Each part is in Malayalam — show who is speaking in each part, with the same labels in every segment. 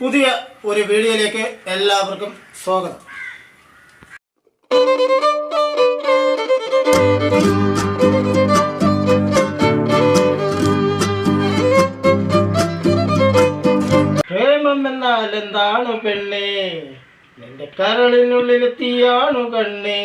Speaker 1: പുതിയ ഒരു വീഡിയോയിലേക്ക് എല്ലാവർക്കും സ്വാഗതം. പ്രേമം എന്നാൽ എന്താണ് പെണ്ണേ? നിന്റെ കരളിനുള്ളിൽ തീയാണു കണ്ണേ.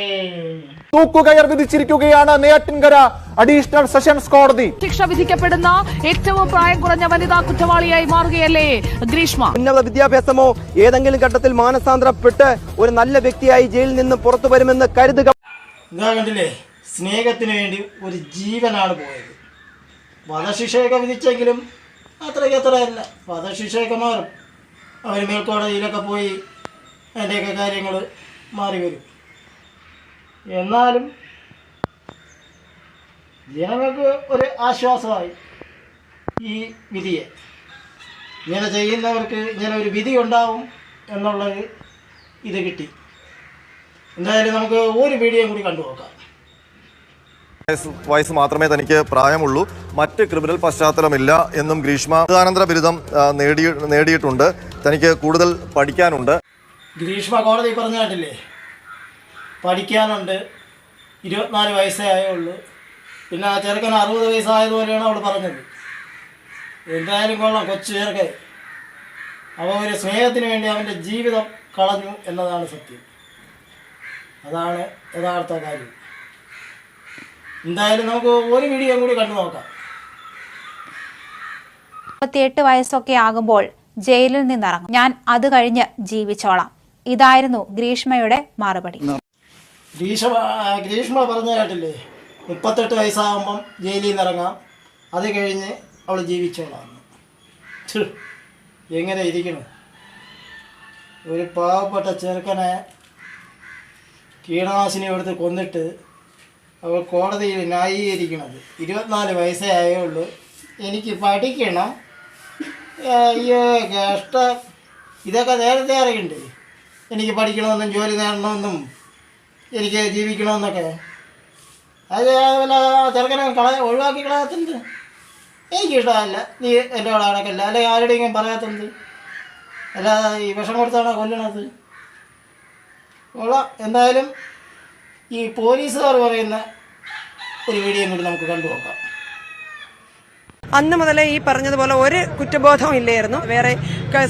Speaker 2: തൂക്കുകയർ വിധിച്ചിരിക്കുകയാണ് നെയ്യാറ്റിൻകര അഡീഷണൽ സെഷൻസ് കോടതി.
Speaker 3: ശിക്ഷ വിധിക്കപ്പെടുന്ന ഏറ്റവും പ്രായം കുറഞ്ഞ വനിതാ കുറ്റവാളിയായി മാറുകയല്ലേ ഗ്രീഷ്മ?
Speaker 4: ഉന്നത വിദ്യാഭ്യാസമോ ഏതെങ്കിലും ഘട്ടത്തിൽ മാനസാന്തരപ്പെട്ട് ഒരു നല്ല വ്യക്തിയായി ജയിലിൽ നിന്ന് പുറത്തു വരുമെന്ന് കരുതുക.
Speaker 1: കണ്ടില്ലേ? സ്നേഹത്തിന് വേണ്ടി ഒരു ജീവനാണ് പോയത്. വധശിക്ഷയൊക്കെ വിധിച്ചെങ്കിലും അത്രയ്ക്ക് അത്രയല്ല വധശിക്ഷയൊക്കെ മാറും. അവർ മേൽക്കോടതിയിലൊക്കെ പോയി അതിന്റെയൊക്കെ കാര്യങ്ങൾ മാറി വരും. എന്നാലും ജനങ്ങൾക്ക് ഒരു ആശ്വാസമായി ഈ വിധിയെ. ഇങ്ങനെ ചെയ്യുന്നവർക്ക് ഇങ്ങനെ ഒരു വിധി ഉണ്ടാവും എന്നുള്ളത് ഇത് കിട്ടി. എന്തായാലും നമുക്ക് ഒരു വീഡിയോ കൂടി കണ്ടു നോക്കാം.
Speaker 5: വയസ്സ് മാത്രമേ തനിക്ക് പ്രായമുള്ളൂ. മറ്റ് ക്രിമിനൽ പശ്ചാത്തലമില്ല എന്നും ഗ്രീഷ്മ ബിരുദാനന്തര ബിരുദം നേടി നേടിയിട്ടുണ്ട്. തനിക്ക് കൂടുതൽ പഠിക്കാനുണ്ട്.
Speaker 1: ഗ്രീഷ്മ കോടതി പറഞ്ഞ കേട്ടില്ലേ പഠിക്കാനുണ്ട്. ഇരുപത്തിനാല് വയസ്സേ ആയുള്ളൂ. പിന്നെ ആ ചെറുക്കൻ അറുപത് വയസ്സായതുപോലെയാണ് അവൾ പറഞ്ഞത്. എന്തായാലും കൊള്ളാം കൊച്ചു ചെറുക്കൻ. അവ ഒരു സ്നേഹത്തിന് വേണ്ടി അവന്റെ ജീവിതം കളഞ്ഞു എന്നതാണ് സത്യം. അതാണ് യഥാർത്ഥ കാര്യം. എന്തായാലും നമുക്ക് ഒരു വീഡിയോ കൂടി കണ്ടു നോക്കാം.
Speaker 6: മുപ്പത്തിയെട്ട് വയസ്സൊക്കെ ആകുമ്പോൾ ജയിലിൽ നിന്നിറങ്ങും. ഞാൻ അത് കഴിഞ്ഞ് ജീവിച്ചോളാം. ഇതായിരുന്നു ഗ്രീഷ്മയുടെ മറുപടി.
Speaker 1: ഗ്രീഷ്മ ഗ്രീഷ്മ പറഞ്ഞ കേട്ടില്ലേ? മുപ്പത്തെട്ട് വയസ്സാകുമ്പം ജയിലിൽ നിന്ന് ഇറങ്ങാം അത് കഴിഞ്ഞ് അവൾ ജീവിച്ചോളാം. എങ്ങനെ ഇരിക്കണം? ഒരു പാവപ്പെട്ട ചെറുക്കനെ കീടനാശിനി എടുത്ത് കൊന്നിട്ട് അവൾ കോടതിയിൽ ന്യായീകരിക്കണത്. ഇരുപത്തിനാല് വയസ്സേ ഉള്ളൂ എനിക്ക് പഠിക്കണം. അയ്യോ കഷ്ടം. ഇതൊക്കെ നേരത്തെ അറിയണ്ടേ? എനിക്ക് പഠിക്കണമെന്നും ജോലി നേടണമെന്നും. എനിക്ക് ജീവിക്കണമെന്നൊക്കെ. അത് വല്ല തിരക്കനെ കള ഒഴിവാക്കി കളയാത്തത് എനിക്കിഷ്ടമല്ല. നീ എന്റെ കൂടെ അടക്കല്ല അല്ലെങ്കിൽ ആരുടെയെങ്കിലും പറയാത്തത് അല്ലാതെ ഈ വിഷം കൊടുത്താണോ കൊല്ലണത്? കൊള്ളാം. എന്തായാലും ഈ പോലീസുകാർ പറയുന്ന ഒരു വീഡിയോ കൂടി നമുക്ക് കണ്ടു നോക്കാം.
Speaker 7: അന്ന് മുതലേ ഈ പറഞ്ഞതുപോലെ ഒരു കുറ്റബോധവും ഇല്ലായിരുന്നു. വേറെ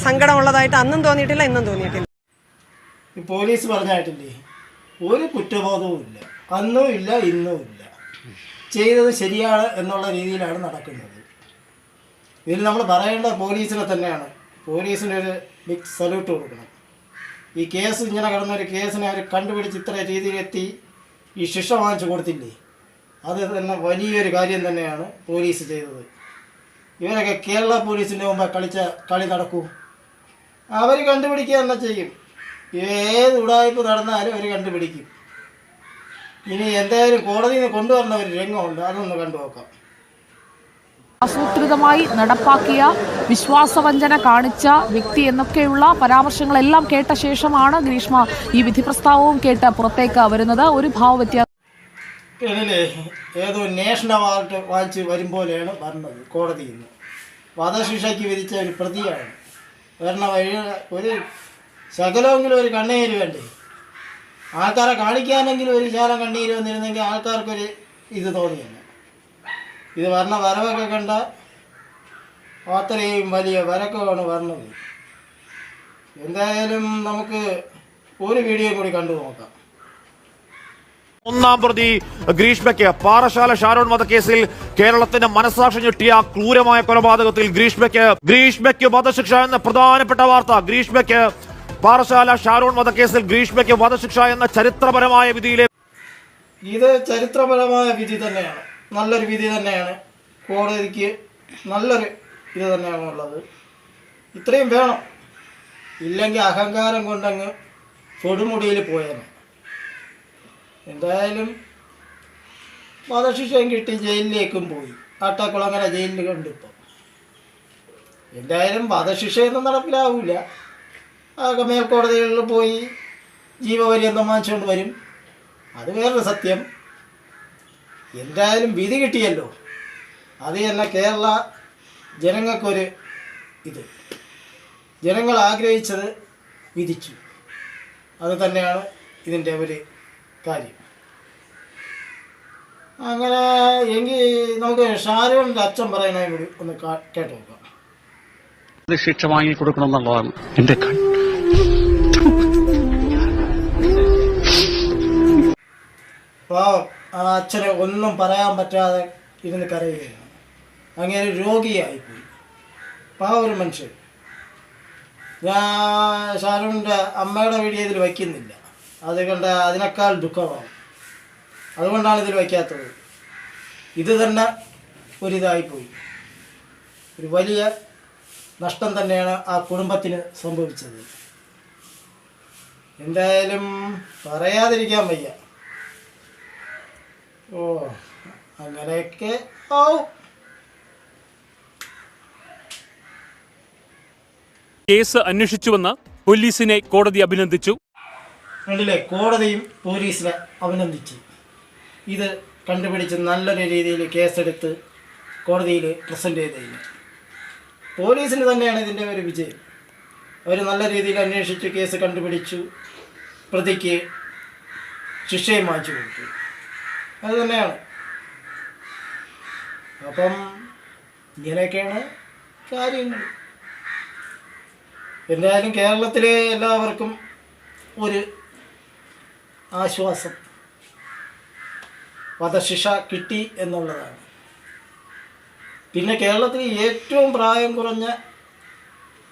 Speaker 7: സങ്കടമുള്ളതായിട്ട് അന്നും തോന്നിയിട്ടില്ല ഇന്നും തോന്നിയിട്ടില്ല.
Speaker 1: പോലീസ് പറഞ്ഞായിട്ടില്ലേ? ഒരു കുറ്റബോധവും ഇല്ല. അന്നും ഇല്ല ഇന്നും ഇല്ല. ചെയ്തത് ശരിയാണ് എന്നുള്ള രീതിയിലാണ് നടക്കുന്നത്. ഇതിൽ നമ്മൾ പറയേണ്ട പോലീസിനെ തന്നെയാണ്. പോലീസിന് ഒരു ബിഗ് സല്യൂട്ട് കൊടുക്കണം. ഈ കേസ് ഇങ്ങനെ കിടന്ന ഒരു കേസിനെ അവർ കണ്ടുപിടിച്ച് ഇത്ര രീതിയിലെത്തി ഈ ശിക്ഷ വാങ്ങിച്ചു കൊടുത്തില്ലേ? അത് തന്നെ വലിയൊരു കാര്യം തന്നെയാണ് പോലീസ് ചെയ്തത്. ഇവരൊക്കെ കേരള പോലീസിന്റെ മുമ്പ് കളിച്ച കളി നടക്കൂ. അവർ കണ്ടുപിടിക്കുക തന്നെ ചെയ്യും. ഏത് ഉടായ്പ നടന്നാലും അവർ കണ്ടുപിടിക്കും. ഇനി എന്തായാലും കോടതിയിൽ നിന്ന് കൊണ്ടുവരുന്ന ഒരു രംഗമുണ്ട് അതൊന്ന് കണ്ടു നോക്കാം.
Speaker 3: ആസൂത്രിതമായി നടപ്പാക്കിയ വിശ്വാസവഞ്ചന കാണിച്ച വ്യക്തി എന്നൊക്കെയുള്ള പരാമർശങ്ങളെല്ലാം കേട്ട ശേഷമാണ് ഗ്രീഷ്മ ഈ വിധി പ്രസ്താവവും കേട്ട് പുറത്തേക്ക് വരുന്നത്. ഒരു ഭാവവ്യത്യാസം
Speaker 1: ഏതോ നേഷണൽ അവാർഡ് വാങ്ങിച്ച് വരും പോലെയാണ് വരുന്നത് കോടതിയിൽ നിന്ന്. വധശിക്ഷയ്ക്ക് വിധിച്ച ഒരു പ്രതിയാണ്. വരണ വഴി ഒരു ശകലമെങ്കിലും ഒരു കണ്ണീര് വേണ്ടേ? ആൾക്കാരെ കാണിക്കാനെങ്കിലും ഒരു ശാലം കണ്ണീര് വന്നിരുന്നെങ്കിൽ ആൾക്കാർക്കൊരു ഇത് തോന്നിയല്ല. ഇത് വരണ വരവൊക്കെ കണ്ട അത്രയും വലിയ വരക്കമാണ് വരണത്. എന്തായാലും നമുക്ക് ഒരു വീഡിയോ കൂടി കണ്ടു നോക്കാം.
Speaker 8: ഒന്നാം പ്രതി ഗ്രീഷ്മയ്ക്ക് പാറശാല ഷാരോൺ വധക്കേസിൽ കേരളത്തിന്റെ മനസാക്ഷി ഞെട്ടിയ ക്രൂരമായ കൊലപാതകത്തിൽ ഗ്രീഷ്മയ്ക്ക് ഗ്രീഷ്മയ്ക്ക് വധശിക്ഷ എന്ന പ്രധാനപ്പെട്ട വാർത്ത. ഗ്രീഷ്മയ്ക്ക് പാറശാല ഷാരോൺ വധക്കേസിൽ ഗ്രീഷ്മയ്ക്ക് വധശിക്ഷ എന്ന ചരിത്രപരമായ വിധിയിലെ
Speaker 1: ഇത് ചരിത്രപരമായ വിധി തന്നെയാണ്. നല്ലൊരു വിധി തന്നെയാണ്. കോടതിക്ക് നല്ലൊരു ഇത് തന്നെയാണ് ഉള്ളത്. ഇത്രയും വേണം. ഇല്ലെങ്കിൽ അഹങ്കാരം കൊണ്ടങ്ങ് കൊടുമുടിയിൽ പോയേനെ. എന്തായാലും വധശിക്ഷയും കിട്ടി ജയിലിലേക്കും പോയി. ആട്ടാക്കുളങ്ങര ജയിലിൽ കണ്ടിപ്പോൾ എന്തായാലും വധശിക്ഷയൊന്നും നടപ്പിലാവില്ല അതൊക്കെ മേൽക്കോടതികളിൽ പോയി ജീവപര്യന്തം വാങ്ങിച്ചുകൊണ്ട് വരും. അത് വേറൊരു സത്യം. എന്തായാലും വിധി കിട്ടിയല്ലോ. അത് തന്നെ കേരള ജനങ്ങൾക്കൊരു ഇത്. ജനങ്ങൾ ആഗ്രഹിച്ചത് വിധിച്ചു. അത് തന്നെയാണ് ഇതിന്റെ ഒരു കാര്യം. അങ്ങനെ എങ്കിൽ നമുക്ക് ഷാരൂഖിന്റെ അച്ഛൻ പറയണേ കൂടി ഒന്ന് കേട്ടു നോക്കാം
Speaker 9: ശിക്ഷ വാങ്ങി കൊടുക്കണം എന്നുള്ളതാണ് എന്റെ കൺ
Speaker 1: ആ അച്ഛനെ ഒന്നും പറയാൻ പറ്റാതെ ഇരുന്ന് കരയുകയാണ്. അങ്ങനെ രോഗിയായിപ്പോയി. പാവ ഒരു മനുഷ്യൻ. ഞാൻ ഷാരൂഖിന്റെ അമ്മയുടെ വീഡിയോ ഇതിൽ വയ്ക്കുന്നില്ല. അത് കണ്ട അതിനേക്കാൾ ദുഃഖമാവും അതുകൊണ്ടാണ് ഇതിൽ വയ്ക്കാത്തത്. ഇത് തന്നെ ഒരിതായിപ്പോയി. ഒരു വലിയ നഷ്ടം തന്നെയാണ് ആ കുടുംബത്തിന് സംഭവിച്ചത്. എന്തായാലും പറയാതിരിക്കാൻ വയ്യ. ഓ അങ്ങനെയൊക്കെ ആവും.
Speaker 9: കേസ് അന്വേഷിച്ചുവെന്ന് പോലീസിനെ കോടതി അഭിനന്ദിച്ചു.
Speaker 1: കണ്ടില്ലേ കോടതിയും പോലീസിനെ അഭിനന്ദിച്ചു. ഇത് കണ്ടുപിടിച്ച് നല്ലൊരു രീതിയിൽ കേസെടുത്ത് കോടതിയിൽ പ്രസന്റ് ചെയ്തതിന്. പോലീസിന് തന്നെയാണ് ഇതിന്റെ ഒരു വിജയം. അവർ നല്ല രീതിയിൽ അന്വേഷിച്ച് കേസ് കണ്ടുപിടിച്ചു. പ്രതിക്ക് ശിക്ഷയും വാങ്ങിച്ചു കൊടുത്തു. അത് തന്നെയാണ്. അപ്പം ഇങ്ങനെയൊക്കെയാണ് കാര്യങ്ങൾ. എന്തായാലും കേരളത്തിലെ എല്ലാവർക്കും ഒരു ആശ്വാസം. വധശിക്ഷ കിട്ടി എന്നുള്ളതാണ്. പിന്നെ കേരളത്തിൽ ഏറ്റവും പ്രായം കുറഞ്ഞ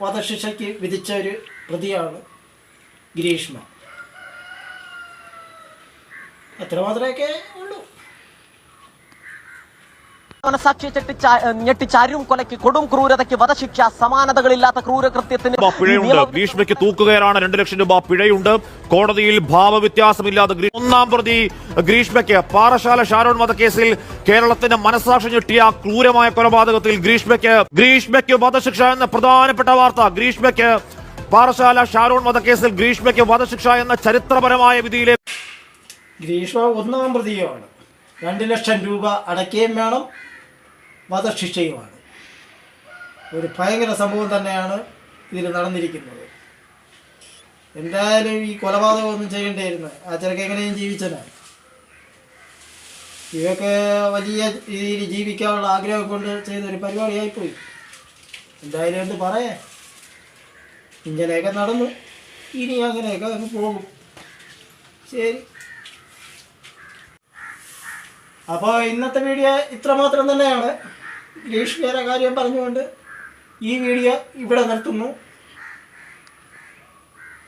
Speaker 1: വധശിക്ഷയ്ക്ക് വിധിച്ച ഒരു പ്രതിയാണ് ഗ്രീഷ്മ. അത്ര മാത്രമൊക്കെ ഉള്ളൂ.
Speaker 10: മനസാക്ഷിയെ ചെട്ടിച്ച ഞെട്ടിച്ച അരും കൊലയ്ക്ക് കൊടും ക്രൂരതയ്ക്ക് വധശിക്ഷ സമാനതകളില്ലാത്ത ക്രൂരകൃത്യത്തിന്
Speaker 8: പിഴയുണ്ട്. ഭീഷ്മയ്ക്ക് തൂക്കുകയറാണ് രണ്ടു ലക്ഷം രൂപ പിഴയുണ്ട്. കോടതിയിൽ ഭാവവ്യത്യാസമില്ലാതെ ഒന്നാം പ്രതി ഗ്രീഷ്മയ്ക്ക് പാറശാല ഷാരോൺ വധക്കേസിൽ കേരളത്തിന്റെ മനസാക്ഷി ഞെട്ടിയ ക്രൂരമായ കൊലപാതകത്തിൽ ഗ്രീഷ്മയ്ക്ക് ഗ്രീഷ്മയ്ക്ക് വധശിക്ഷ എന്ന പ്രധാനപ്പെട്ട വാർത്ത. ഗ്രീഷ്മയ്ക്ക് പാറശാല ഷാരോൺ വധക്കേസിൽ ഗ്രീഷ്മയ്ക്ക് വധശിക്ഷ എന്ന ചരിത്രപരമായ വിധിയിലെ
Speaker 1: ഗ്രീഷ്മ ഒന്നാം പ്രതിയാണ്. രണ്ട് ലക്ഷം രൂപ അടയ്ക്കുകയും വേണം. വധശിക്ഷയുമാണ്. ഒരു ഭയങ്കര സംഭവം തന്നെയാണ് ഇതിൽ നടന്നിരിക്കുന്നത്. എന്തായാലും ഈ കൊലപാതകമൊന്നും ചെയ്യേണ്ടിയിരുന്നു ആ ചെറുക്ക് എങ്ങനെയും ജീവിച്ചനാണ് ഇവയൊക്കെ വലിയ രീതിയിൽ ജീവിക്കാനുള്ള ആഗ്രഹം കൊണ്ട് ചെയ്ത ഒരു പരിപാടിയായിപ്പോയി. എന്തായാലും എന്ത് പറയാ? ഇങ്ങനെയൊക്കെ നടന്നു. ഇനി അങ്ങനെയൊക്കെ അങ്ങ് പോകും. ശരി. അപ്പോൾ ഇന്നത്തെ വീഡിയോ ഇത്രമാത്രം തന്നെയാണ്. ഗ്രീഷ്മയുടെ കാര്യം പറഞ്ഞുകൊണ്ട് ഈ വീഡിയോ ഇവിടെ നിർത്തുന്നു.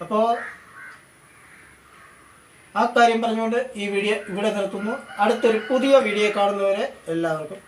Speaker 1: അപ്പോൾ ആ കാര്യം പറഞ്ഞുകൊണ്ട് ഈ വീഡിയോ ഇവിടെ നിർത്തുന്നു. അടുത്തൊരു പുതിയ വീഡിയോ കാണുന്നവരെ എല്ലാവർക്കും